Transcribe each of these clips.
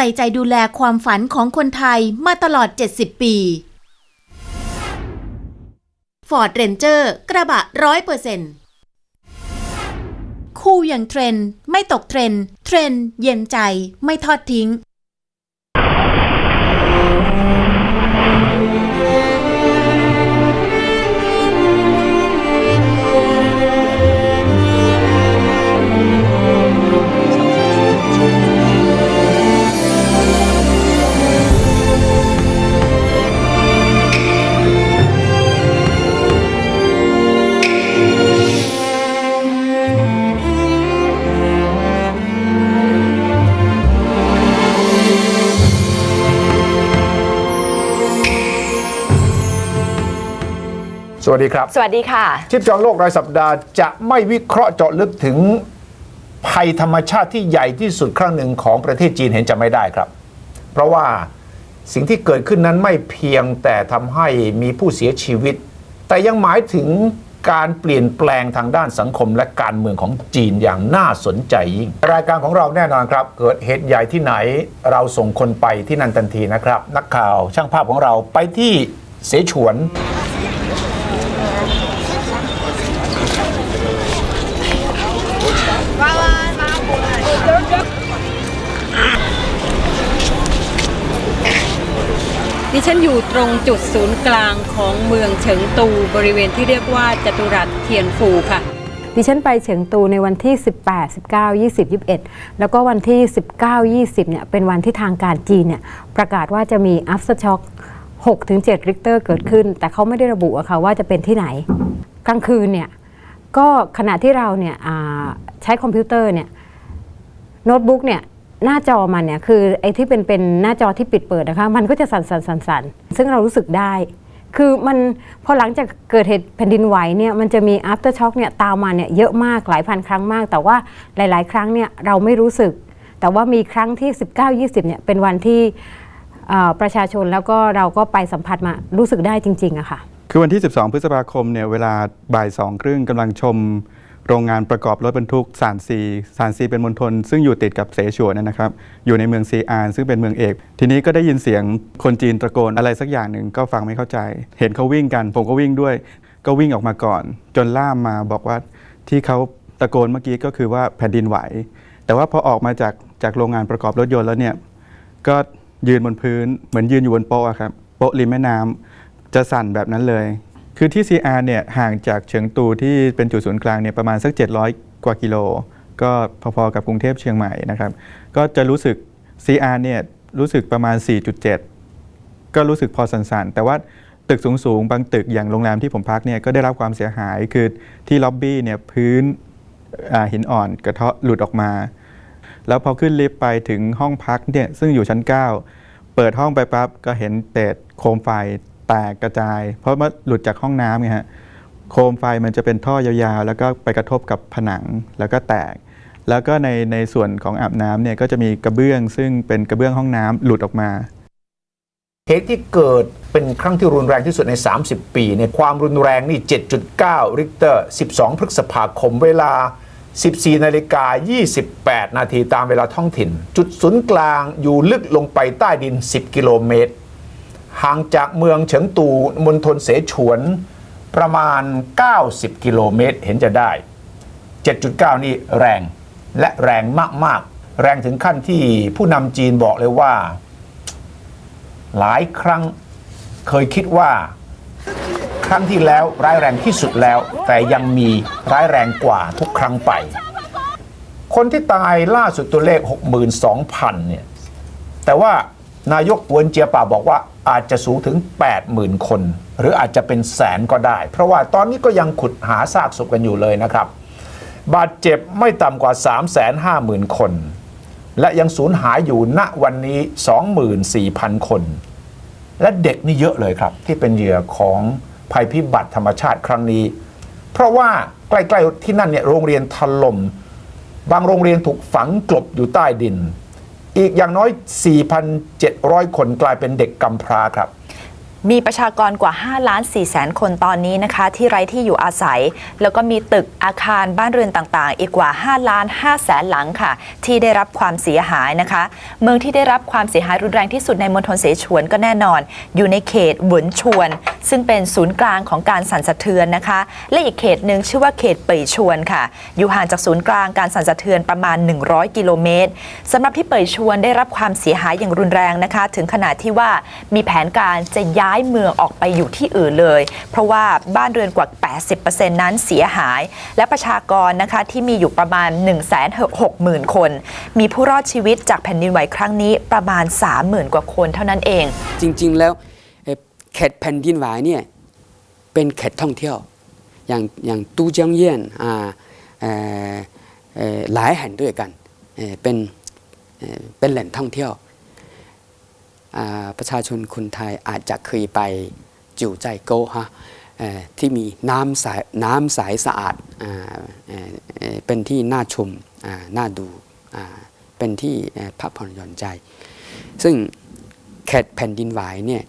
ใส่ใจดูแลความฝันของคนไทยมาตลอด 70 ปี Ford Ranger กระบะ 100%คู่อย่างเทรน ไม่ตกเทรน เทรน เย็นใจ ไม่ทอดทิ้ง วัสดีครับ สวัสดีค่ะ ชิปจองโลกรายสัปดาห์จะไม่วิเคราะห์เจาะลึกถึงภัยธรรมชาติที่ใหญ่ที่สุดครั้งหนึ่งของประเทศจีนเห็นจะไม่ได้ครับ เพราะว่าสิ่งที่เกิดขึ้นนั้นไม่เพียงแต่ทำให้มีผู้เสียชีวิต แต่ยังหมายถึงการเปลี่ยนแปลงทางด้านสังคมและการเมืองของจีนอย่างน่าสนใจยิ่ง รายการของเราแน่นอนครับ เกิดเหตุใหญ่ที่ไหนเราส่งคนไปที่นั่นทันทีนะครับ นักข่าวช่างภาพของเราไปที่เสฉวน ฉันอยู่ตรงจุดศูนย์กลางของเมืองเฉิงตูบริเวณที่เรียกว่าจัตุรัสเทียนฟูค่ะ ดิฉันไปเฉิงตูในวันที่ 18 19 20 21 แล้วก็วันที่ 19 20 เนี่ย เป็นวันที่ทางการจีนเนี่ย ประกาศว่าจะมี after shock 6ถึง7ริกเตอร์เกิดขึ้น แต่เขาไม่ได้ระบุอะค่ะว่าจะเป็นที่ไหน กลางคืนเนี่ย ก็ขณะที่เราเนี่ยใช้คอมพิวเตอร์เนี่ยโน้ตบุ๊กเนี่ย หน้าจอมันเนี่ยคือไอ้ที่เป็นเป็นหน้าจอที่ปิดเปิดนะคะ มันก็จะสั่นสั่นสั่นสั่นซึ่งเรารู้สึกได้ คือมันพอหลังจากเกิดเหตุแผ่นดินไหวเนี่ยมันจะมี after shock เนี่ยตามมาเนี่ยเยอะมากหลายพันครั้งมาก แต่ว่าหลาย ๆ ครั้งเนี่ยเราไม่รู้สึก แต่ว่ามีครั้งที่ 19-20เนี่ยเป็นวันที่ประชาชนแล้วก็เราก็ไปสัมผัสมารู้สึกได้จริงๆอะค่ะ คือวันที่ 12 พฤษภาคมเนี่ยเวลาบ่ายสองครึ่งกำลังชม โรงงานประกอบรถบรรทุกสานซีสานซีเป็นมณฑลซึ่งอยู่ติดกับเสฉวนนะครับ อยู่ในเมืองซีอานซึ่งเป็นเมืองเอก ทีนี้ก็ได้ยินเสียงคนจีนตะโกนอะไรสักอย่างหนึ่งก็ฟังไม่เข้าใจ เห็นเขาวิ่งกัน ผมก็วิ่งด้วย ก็วิ่งออกมาก่อน จนล่ามมาบอกว่าที่เขาตะโกนเมื่อกี้ก็คือว่าแผ่นดินไหว แต่ว่าพอออกมาจากจากโรงงานประกอบรถยนต์แล้วเนี่ยก็ยืนบนพื้นเหมือนยืนอยู่บนโป๊ะครับโป๊ะริมแม่น้ำจะสั่นแบบนั้นเลย คือที่ซีอาร์เนี่ยห่างจากเฉิงตูที่เป็นจุดศูนย์กลางเนี่ยประมาณสัก 700 กว่ากิโล ก็พอๆกับกรุงเทพเชียงใหม่นะครับ ก็จะรู้สึก CR เนี่ยรู้สึกประมาณ 4.7 ก็รู้สึกพอสันๆ แต่ว่าตึกสูงๆ บางตึกอย่างโรงแรมที่ผมพักเนี่ยก็ได้รับความเสียหายคือที่ล็อบบี้เนี่ยพื้นหินอ่อนกระเทาะหลุดออกมา แล้วพอขึ้นลิฟต์ไปถึงห้องพักเนี่ยซึ่งอยู่ชั้น 9 เปิดห้องไปปั๊บก็เห็นเศษโคมไฟ แตกกระจาย เพราะว่าหลุดจากห้องน้ำไงฮะโคมไฟมันจะเป็นท่อยาวๆ แล้วก็ไปกระทบกับผนังแล้วก็แตก แล้วก็ในในส่วนของอาบน้ำเนี่ยก็จะมีกระเบื้อง ซึ่งเป็นกระเบื้องห้องน้ำหลุดออกมา เหตุที่เกิดเป็นครั้งที่รุนแรงที่สุดใน 30 ปีเนี่ยความรุนแรงนี่ 7.9 ริกเตอร์ 12 พฤษภาคมเวลา 14 นาฬิกา 28 นาทีตามเวลาท้องถิ่น จุดศูนย์กลางอยู่ลึกลงไปใต้ดิน 10 กิโลเมตร ห่างจากเมืองเฉิงตูมณฑลเสฉวนประมาณ 90 กิโลเมตรเห็นจะได้ 7.9 นี่แรงและแรงมาก ๆ แรงถึงขั้นที่ผู้นำจีนบอกเลยว่า หลายครั้งเคยคิดว่า ครั้งที่แล้วร้ายแรงที่สุดแล้ว แต่ยังมีร้ายแรงกว่าทุกครั้งไป คนที่ตายล่าสุดตัวเลข 62,000 เนี่ย แต่ว่า นายกปวนเจียป่าบอกว่าอาจจะสูงถึง 80,000 คน หรืออาจจะเป็นแสนก็ได้ เพราะว่าตอนนี้ก็ยังขุดหาซากศพกันอยู่เลยนะครับ บาดเจ็บไม่ต่ำกว่า 350,000 คน และยังสูญหายอยู่ณวันนี้ 24,000 คน และเด็กนี่เยอะเลยครับ ที่เป็นเหยื่อของภัยพิบัติธรรมชาติครั้งนี้ เพราะว่าใกล้ๆที่นั่นเนี่ยโรงเรียนถล่มบางโรงเรียนถูกฝังกลบอยู่ใต้ดิน อีกอย่างน้อย 4,700 คนกลายเป็นเด็กกำพร้าครับ มีประชากรกว่า5ล้าน4แสนคนตอนนี้นะคะ ที่ไร้ที่อยู่อาศัย แล้วก็มีตึกอาคารบ้านเรือนต่างๆ อีกกว่า5ล้าน5แสนหลังค่ะ ที่ได้รับความเสียหายนะคะ เมืองที่ได้รับความเสียหายรุนแรงที่สุดในมณฑลเสฉวนก็แน่นอน อยู่ในเขตหวนชวน ซึ่งเป็นศูนย์กลางของการสั่นสะเทือนนะคะ และอีกเขตหนึ่งชื่อว่าเขตเป่ยชวนค่ะ อยู่ห่างจากศูนย์กลางการสั่นสะเทือนประมาณ 100 กิโลเมตรสำหรับที่เป่ยชวนได้รับความเสียหายอย่างรุนแรงนะคะ ถึงขนาดที่ว่ามีแผนการจะย้ายเมืองออกไปอยู่ที่อื่นเลย เพราะว่าบ้านเรือนกว่า 80%นั้นเสียหาย และประชากรนะคะที่มีอยู่ประมาณ 1 6 0 0 0 0 คน มีผู้รอดชีวิตจากแผ่นดินไหวครั้งนี้ประมาณ 30,000 กว่าคนเท่านั้นเอง จริง ๆ แล้วเขตแผ่นดินไหวเนี่ยเป็นเขตท่องเที่ยว อย่างอย่างตูเจียงเยี่ยนอ่าหลายแห่งด้วยกันเป็นเป็นแหล่งท่องเที่ยว ประชาชนคนไทยอาจจะเคยไปจิวใจโกะฮะที่มีน้ำใสน้ำใสสะอาดอาเอเป็นที่น่าชมาน่าดูาเป็นที่พักผ่อนหย่อนใจ ซึ่งเขตแผ่นดินไหวเนี่ย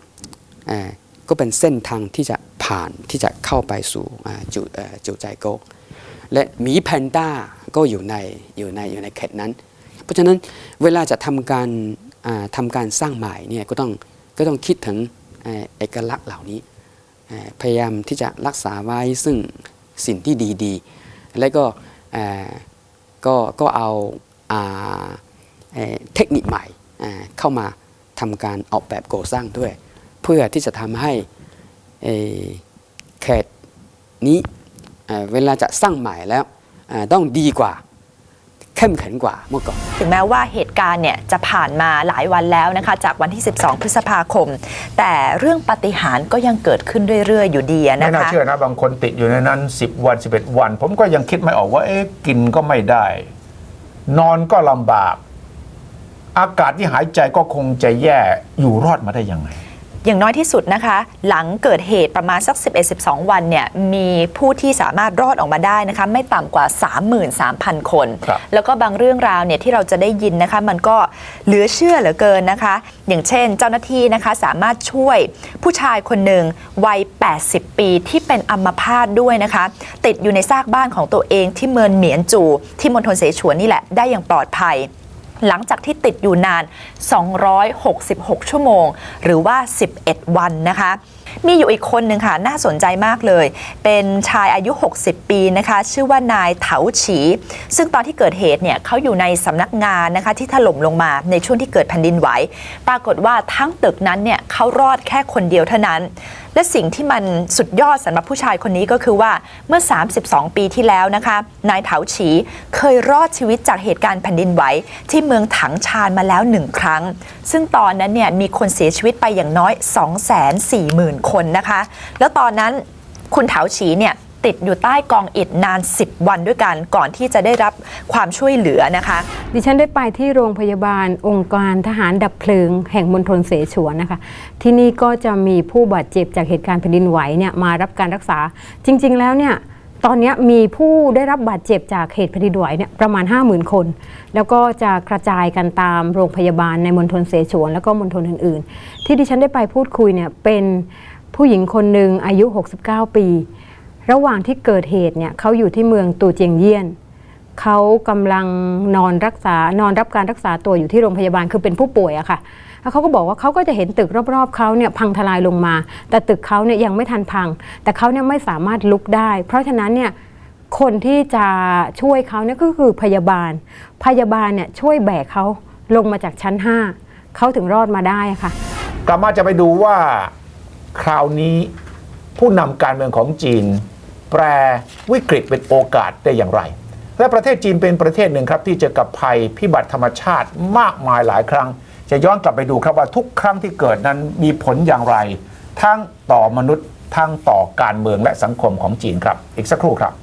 ก็เป็นเส้นทางที่จะผ่านที่จะเข้าไปสู่อ่าจุเจุใจโกกและหมีแพนด้าก็อยู่ในอยู่ในอยู่ในเขตนั้น เพราะฉะนั้นเวลาจะทำการ อ่าทำการสร้างใหม่เนี่ยก็ต้องก็ต้องคิดถึงเอกลักษณ์เหล่านี้ พยายามที่จะรักษาไว้ซึ่งสิ่งที่ดีๆ และก็ก็ก็เอาอาเอเทคนิคใหม่เข้ามาทำการออกแบบโครงสร้างด้วย เพื่อที่จะทำให้เขตนี้เวลาจะสร้างใหม่แล้วต้องดีกว่า เข้มแข็งกว่าเมื่อก่อน ถึงแม้ว่าเหตุการณ์เนี่ยจะผ่านมาหลายวันแล้วนะคะ จากวันที่ 12 พฤษภาคม แต่เรื่องปาฏิหารย์ก็ยังเกิดขึ้นเรื่อยๆ อยู่ดีอะไม่นะน่าคะเชื่อนะบางคนติดอยู่ในนั้น 10 วัน 11 วัน ผมก็ยังคิดไม่ออกว่าเอ๊ะกินก็ไม่ได้ นอนก็ลำบาก อากาศที่หายใจก็คงจะแย่อยู่รอดมาได้ยังไง อย่างน้อยที่สุดนะคะ หลังเกิดเหตุประมาณสัก 11-12 วันเนี่ยมีผู้ที่สามารถรอดออกมาได้นะคะไม่ต่ำกว่า 33,000 คนครับแล้วก็บางเรื่องราวเนี่ยที่เราจะได้ยินนะคะมันก็เหลือเชื่อเหลือเกินนะคะ อย่างเช่นเจ้าหน้าที่นะคะสามารถช่วยผู้ชายคนหนึ่งวัย 80 ปีที่เป็นอัมพาตด้วยนะคะ ติดอยู่ในซากบ้านของตัวเองที่เมืองเหมียนจู ที่มณฑลเสฉวนนี่แหละได้อย่างปลอดภัย หลังจากที่ติดอยู่นาน 266 ชั่วโมง หรือว่า 11 วันนะคะ มีอยู่อีกคนหนึ่งค่ะ น่าสนใจมากเลย เป็นชายอายุ 60 ปีนะคะ ชื่อว่านายเถาฉี ซึ่งตอนที่เกิดเหตุเนี่ยเขาอยู่ในสำนักงานนะคะที่ถล่มลงมาในช่วงที่เกิดแผ่นดินไหว ปรากฏว่าทั้งตึกนั้นเนี่ยเขารอดแค่คนเดียวเท่านั้น และสิ่งที่มันสุดยอดสำหรับผู้ชายคนนี้ก็คือว่าเมื่อ 32 ปีที่แล้วนะคะ นายเถาฉีเคยรอดชีวิตจากเหตุการณ์แผ่นดินไหวที่เมืองถังชานมาแล้วหนึ่งครั้ง ซึ่งตอนนั้นเนี่ยมีคนเสียชีวิตไปอย่างน้อย 240,000คนนะคะ แล้วตอนนั้นคุณเถาฉีเนี่ยติดอยู่ใต้กองอิฐนาน 10 วันด้วยกันก่อนที่จะได้รับความช่วยเหลือนะคะ ดิฉันได้ไปที่โรงพยาบาลองค์การทหารดับเพลิง แห่งมณฑลเสฉวนนะคะ ที่นี่ก็จะมีผู้บาดเจ็บจากเหตุการณ์แผ่นดินไหวเนี่ยมารับการรักษาจริง ๆ แล้วเนี่ยตอนนี้มีผู้ได้รับบาดเจ็บจากเหตุแผ่นดินไหวเนี่ยประมาณ 50,000 คน แล้วก็จะกระจายกันตามโรงพยาบาลในมณฑลเสฉวน แล้วก็มณฑลอื่น ๆ ที่ดิฉันได้ไปพูดคุยเนี่ยเป็น ผู้หญิงคนหนึ่งอายุ 69 ปี ระหว่างที่เกิดเหตุเนี่ยเขาอยู่ที่เมืองตูเจียงเยี่ยน เขากำลังนอนรักษานอนรับการรักษาตัวอยู่ที่โรงพยาบาลคือเป็นผู้ป่วยอะค่ะแล้วเขาก็บอกว่าเขาก็จะเห็นตึกรอบๆเขาเนี่ยพังทลายลงมา แต่ตึกเขาเนี่ยยังไม่ทันพัง แต่เขาเนี่ยไม่สามารถลุกได้ เพราะฉะนั้นเนี่ยคนที่จะช่วยเขาเนี่ยก็คือพยาบาล พยาบาลเนี่ยช่วยแบกเขาลงมาจากชั้น 5เขาถึงรอดมาได้ค่ะ กลับมาจะไปดูว่า คราวนี้ผู้นำการเมืองของจีน แปรวิกฤตเป็นโอกาสได้อย่างไร และประเทศจีนเป็นประเทศหนึ่งครับ ที่เจอกับภัยพิบัติธรรมชาติมากมายหลายครั้ง จะย้อนกลับไปดูครับว่าทุกครั้งที่เกิดนั้นมีผลอย่างไร ทั้งต่อมนุษย์ทั้งต่อการเมืองและสังคมของจีนครับ อีกสักครู่ครับ